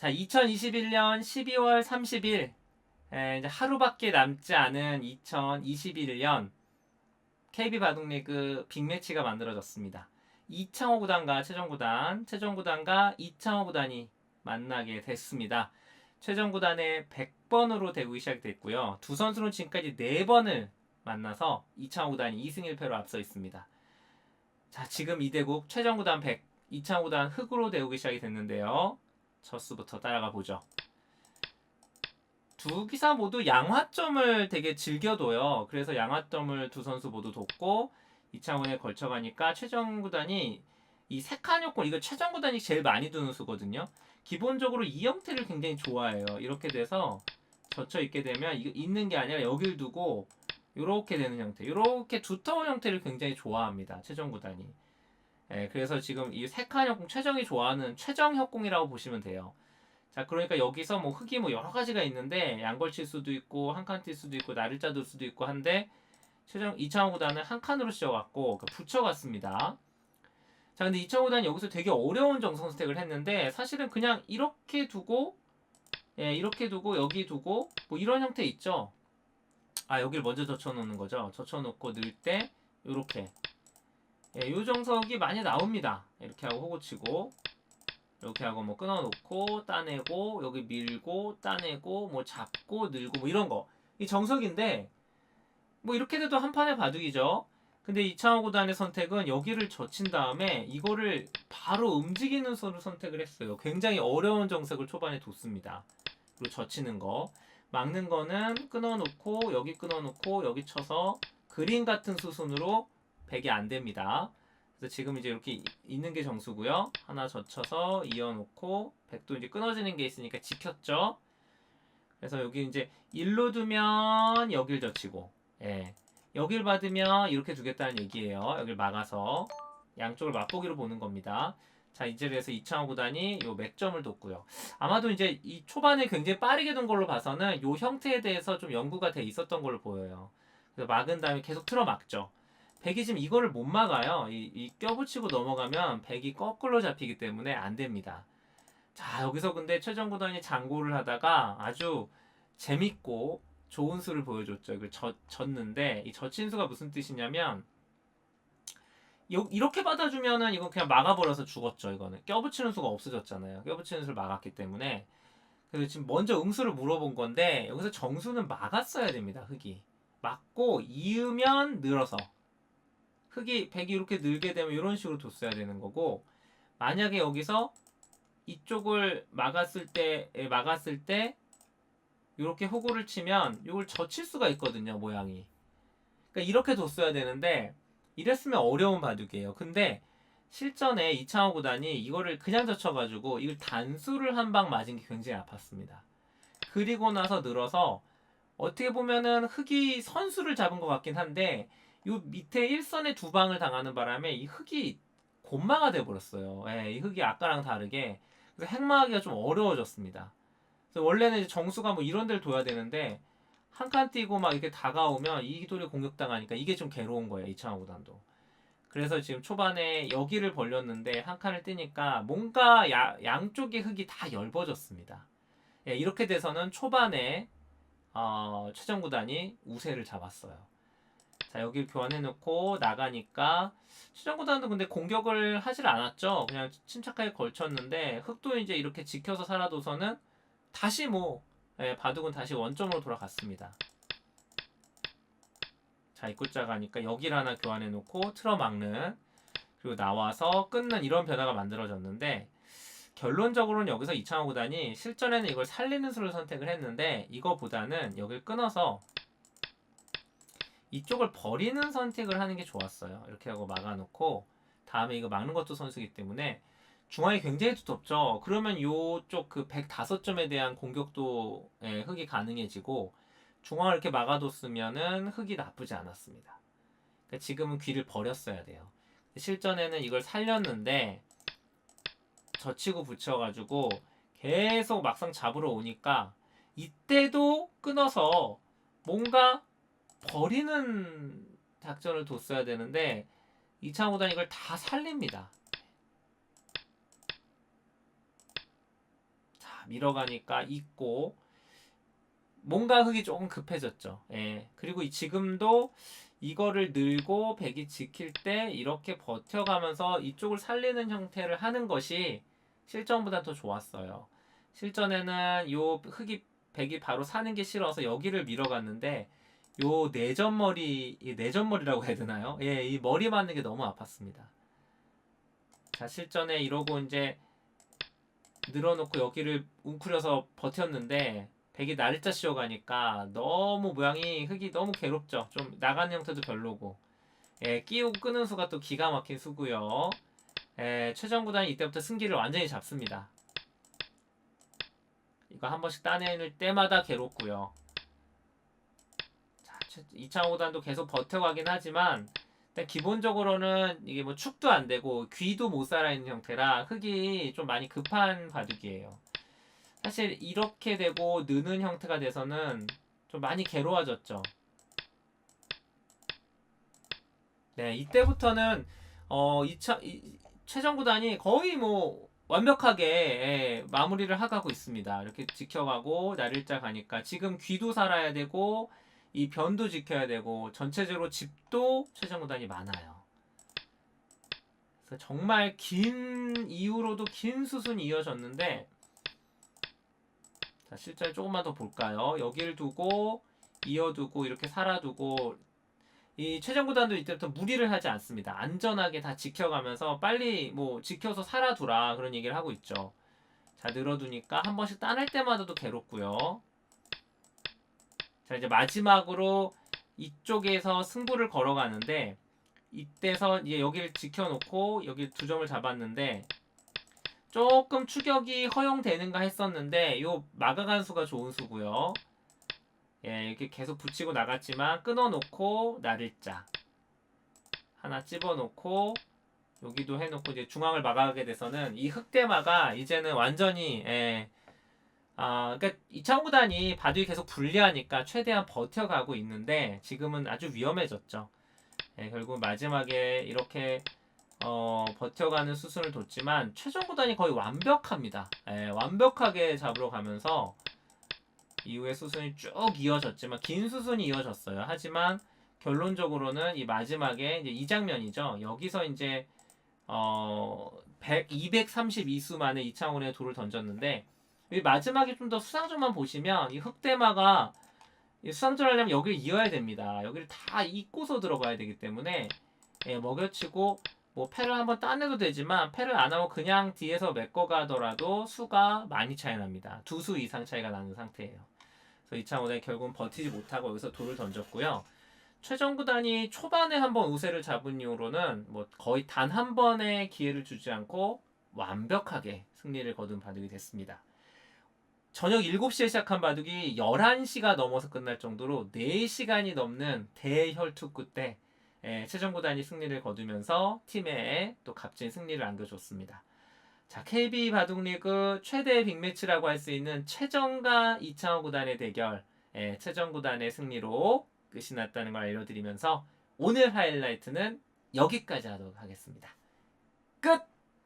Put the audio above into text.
자, 2021년 12월 30일 에, 이제 하루밖에 남지 않은 2021년 KB 바둑리그 빅매치가 만들어졌습니다. 이창호 구단과 최정 구단, 최정 구단과 이창호 구단이 만나게 됐습니다. 최정 구단의 100번으로 대국이 시작됐고요. 두 선수는 지금까지 4번을 만나서 이창호 구단이 2승 1패로 앞서 있습니다. 자, 지금 이 대국 최정 구단 100, 이창호 구단 흑으로 대국이 시작이 됐는데요. 첫 수부터 따라가 보죠. 두 기사 모두 양화점을 되게 즐겨둬요. 그래서 양화점을 두 선수 모두 뒀고 이창훈에 걸쳐가니까 최정 구단이 이 세칸 요건 이거 최정 구단이 제일 많이 두는 수거든요. 기본적으로 이 형태를 굉장히 좋아해요. 이렇게 돼서 젖혀 있게 되면 이거 있는 게 아니라 여길 두고 이렇게 되는 형태, 이렇게 두터운 형태를 굉장히 좋아합니다. 최정 구단이. 예, 그래서 지금 이 세칸 협공 최정이 좋아하는 최정 협공이라고 보시면 돼요. 자, 그러니까 여기서 뭐 흙이 뭐 여러 가지가 있는데 양걸 칠 수도 있고 한 칸 뛸 수도 있고 나를자 둘 수도 있고 한데 최정 이창호 구단은 한 칸으로 씌워갖고 그 붙여갔습니다. 자, 근데 이창호 구단이 여기서 되게 어려운 정성 선택을 했는데 사실은 그냥 이렇게 두고 예, 이렇게 두고 여기 두고 뭐 이런 형태 있죠. 아, 여기를 먼저 젖혀놓는 거죠. 젖혀놓고 넣을 때 이렇게 예, 요 정석이 많이 나옵니다. 이렇게 하고 호구 치고 이렇게 하고 뭐 끊어놓고 따내고 여기 밀고 따내고 뭐 잡고 늘고 뭐 이런 거. 이 정석인데 뭐 이렇게 돼도 한 판의 바둑이죠. 근데 이창호 구단의 선택은 여기를 젖힌 다음에 이거를 바로 움직이는 수를 선택을 했어요. 굉장히 어려운 정석을 초반에 뒀습니다. 그리고 젖히는 거. 막는 거는 끊어놓고 여기 끊어놓고 여기 쳐서 그림 같은 수순으로 100이 안 됩니다. 그래서 지금 이제 이렇게 이- 있는 게 정수고요. 하나 젖혀서 이어놓고 100도 이제 끊어지는 게 있으니까 지켰죠. 그래서 여기 이제 일로 두면 여길 젖히고, 예. 여길 받으면 이렇게 두겠다는 얘기예요. 여길 막아서 양쪽을 맛보기로 보는 겁니다. 자, 이제 그래서 이창호 구단이 요 맥점을 뒀고요. 아마도 이제 이 초반에 굉장히 빠르게 둔 걸로 봐서는 요 형태에 대해서 좀 연구가 돼 있었던 걸로 보여요. 그래서 막은 다음에 계속 틀어 막죠. 백이 지금 이거를 못 막아요. 이, 이 껴붙이고 넘어가면 백이 거꾸로 잡히기 때문에 안 됩니다. 자, 여기서 근데 최정 구단이 장고를 하다가 아주 재밌고 좋은 수를 보여줬죠. 이걸 젖, 졌는데 이 젖힌 수가 무슨 뜻이냐면 요- 이렇게 받아주면은 이건 그냥 막아버려서 죽었죠. 이거는 껴붙이는 수가 없어졌잖아요. 껴붙이는 수를 막았기 때문에 그래서 지금 먼저 응수를 물어본 건데 여기서 정수는 막았어야 됩니다. 흙이 막고 이으면 늘어서 흙이 백이 이렇게 늘게 되면 이런 식으로 뒀어야 되는 거고 만약에 여기서 이쪽을 막았을 때 에, 막았을 때 이렇게 호구를 치면 이걸 젖힐 수가 있거든요 모양이. 그러니까 이렇게 뒀어야 되는데 이랬으면 어려운 바둑이에요. 근데 실전에 이창호 구단이 이거를 그냥 젖혀가지고 이걸 단수를 한 방 맞은 게 굉장히 아팠습니다. 그리고 나서 늘어서 어떻게 보면은 흙이 선수를 잡은 것 같긴 한데 요 밑에 일선에 두 방을 당하는 바람에 이 흙이 곤마가 돼 버렸어요. 예, 이 흙이 아까랑 다르게 그래서 핵마하기가 좀 어려워졌습니다. 그래서 원래는 정수가 뭐 이런 데를 둬야 되는데 한 칸 뛰고 막 이렇게 다가오면 이 돌이 공격당하니까 이게 좀 괴로운 거예요 이창호 구단도. 그래서 지금 초반에 여기를 벌렸는데 한 칸을 뛰니까 뭔가 야- 양쪽의 흙이 다 엷어졌습니다. 예, 이렇게 돼서는 초반에 어, 최정 구단이 우세를 잡았어요. 자 여기를 교환해놓고 나가니까 추정구단도 근데 공격을 하질 않았죠. 그냥 침착하게 걸쳤는데 흑도 이제 이렇게 지켜서 살아둬서는 다시 뭐 예, 바둑은 다시 원점으로 돌아갔습니다. 자 입구자 가니까 여기를 하나 교환해놓고 틀어막는 그리고 나와서 끊는 이런 변화가 만들어졌는데 결론적으로는 여기서 이창호 구단이 실전에는 이걸 살리는 수를 선택을 했는데 이거보다는 여기를 끊어서 이쪽을 버리는 선택을 하는 게 좋았어요. 이렇게 하고 막아놓고 다음에 이거 막는 것도 선수기 때문에 중앙이 굉장히 두텁죠. 그러면 요쪽 그 105점에 대한 공격도 예, 흑이 가능해지고 중앙을 이렇게 막아뒀으면은 흑이 나쁘지 않았습니다. 그러니까 지금은 귀를 버렸어야 돼요. 실전에는 이걸 살렸는데 젖히고 붙여가지고 계속 막상 잡으러 오니까 이때도 끊어서 뭔가 버리는 작전을 뒀어야 되는데 이창호 구단 이걸 다 살립니다. 자 밀어가니까 있고 뭔가 흙이 조금 급해졌죠. 예. 그리고 이- 지금도 이거를 늘고 백이 지킬 때 이렇게 버텨가면서 이쪽을 살리는 형태를 하는 것이 실전보다 더 좋았어요. 실전에는 요 흙이 백이 바로 사는 게 싫어서 여기를 밀어갔는데 요 내전머리 이 내전머리라고 해야 되나요? 예, 이 머리 맞는 게 너무 아팠습니다. 자 실전에 이러고 이제 늘어놓고 여기를 웅크려서 버텼는데 백이 날짜 씌워가니까 너무 모양이 흙이 너무 괴롭죠. 좀 나가는 형태도 별로고. 예, 끼우고 끄는 수가 또 기가 막힌 수고요. 예, 최정 구단이 이때부터 승기를 완전히 잡습니다. 이거 한 번씩 따낼 때마다 괴롭고요. 이창호 구단도 계속 버텨가긴 하지만 일단 기본적으로는 이게 뭐 축도 안 되고 귀도 못 살아있는 형태라 흙이 좀 많이 급한 바둑이에요. 사실 이렇게 되고 느는 형태가 돼서는 좀 많이 괴로워졌죠. 네, 이때부터는 어 이차 이, 최정 구단이 거의 뭐 완벽하게 예, 마무리를 하가고 있습니다. 이렇게 지켜가고 날일자 가니까 지금 귀도 살아야 되고 이 변도 지켜야 되고 전체적으로 집도 최정 구단이 많아요. 그래서 정말 긴 이후로도 긴 수순이 이어졌는데 자 실제 조금만 더 볼까요? 여기를 두고 이어두고 이렇게 살아두고 이 최정 구단도 이때부터 무리를 하지 않습니다. 안전하게 다 지켜가면서 빨리 뭐 지켜서 살아두라 그런 얘기를 하고 있죠. 자 늘어두니까 한 번씩 따낼 때마다도 괴롭고요. 자 이제 마지막으로 이쪽에서 승부를 걸어가는데 이때서 이제 여기를 지켜놓고 여기 두 점을 잡았는데 조금 추격이 허용되는가 했었는데 요 마가간 수가 좋은 수고요. 예, 이렇게 계속 붙이고 나갔지만 끊어놓고 나를자 하나 집어놓고 여기도 해놓고 이제 중앙을 막아가게 돼서는 이 흑대마가 이제는 완전히 예, 아, 그러니까 이창호 구단이 바둑이 계속 불리하니까 최대한 버텨가고 있는데 지금은 아주 위험해졌죠. 예, 결국 마지막에 이렇게 어, 버텨가는 수순을 뒀지만 최종 구단이 거의 완벽합니다. 예, 완벽하게 잡으러 가면서 이후에 수순이 쭉 이어졌지만 긴 수순이 이어졌어요. 하지만 결론적으로는 이 마지막에 이제 이 장면이죠. 여기서 이제 어 100, 232수 만에 이창훈의 돌을 던졌는데 이 마지막에 좀 더 수상점만 보시면 이 흑대마가 이 수상점을 하려면 여기를 이어야 됩니다. 여기를 다 잇고서 들어가야 되기 때문에 예, 먹여치고 뭐 패를 한번 따내도 되지만 패를 안 하고 그냥 뒤에서 메꿔 가더라도 수가 많이 차이 납니다. 두 수 이상 차이가 나는 상태예요. 그래서 이창호는 결국은 버티지 못하고 여기서 돌을 던졌고요. 최정 구단이 초반에 한번 우세를 잡은 이후로는 뭐 거의 단 한 번의 기회를 주지 않고 완벽하게 승리를 거둔 바둑이 됐습니다. 저녁 7시에 시작한 바둑이 11시가 넘어서 끝날 정도로 4시간이 넘는 대혈투 끝에 예, 최정 구단이 승리를 거두면서 팀에 또 값진 승리를 안겨줬습니다. 자, KB 바둑리그 최대 빅매치라고 할 수 있는 최정과 이창호 구단의 대결, 예, 최정 구단의 승리로 끝이 났다는 걸 알려드리면서 오늘 하이라이트는 여기까지 하도록 하겠습니다. 끝!